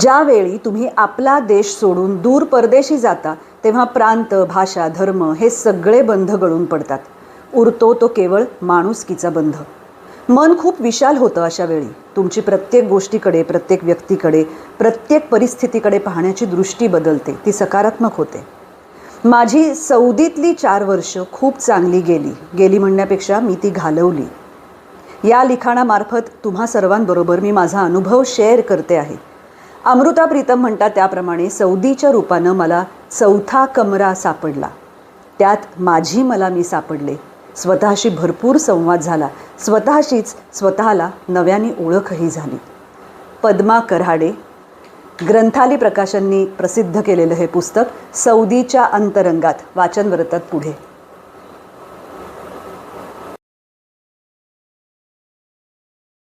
ज्यावेळी तुम्ही आपला देश सोडून दूर परदेशी जाता तेव्हा प्रांत भाषा धर्म हे सगळे बंध गळून पडतात. उरतो तो केवळ माणुसकीचा बंध. मन खूप विशाल होतं अशा वेळी. तुमची प्रत्येक गोष्टीकडे प्रत्येक व्यक्तीकडे प्रत्येक परिस्थितीकडे पाहण्याची दृष्टी बदलते. ती सकारात्मक होते. माझी सौदीतली चार वर्ष खूप चांगली गेली. गेली म्हणण्यापेक्षा मी ती घालवली. या लिखाणामार्फत तुम्हा सर्वांबरोबर मी माझा अनुभव शेअर करते आहे. अमृता प्रीतम म्हणतात त्याप्रमाणे सौदीच्या रूपानं मला चौथा कमरा सापडला. त्यात माझी मला मी सापडले. स्वतःशी भरपूर संवाद झाला. स्वतःशीच स्वतःला नव्याने ओळखही झाली. पद्मा कराडे ग्रंथाली प्रकाशननी प्रसिद्ध केलेलं हे पुस्तक सौदीच्या अंतरंगात वाचनवरतात पुढे.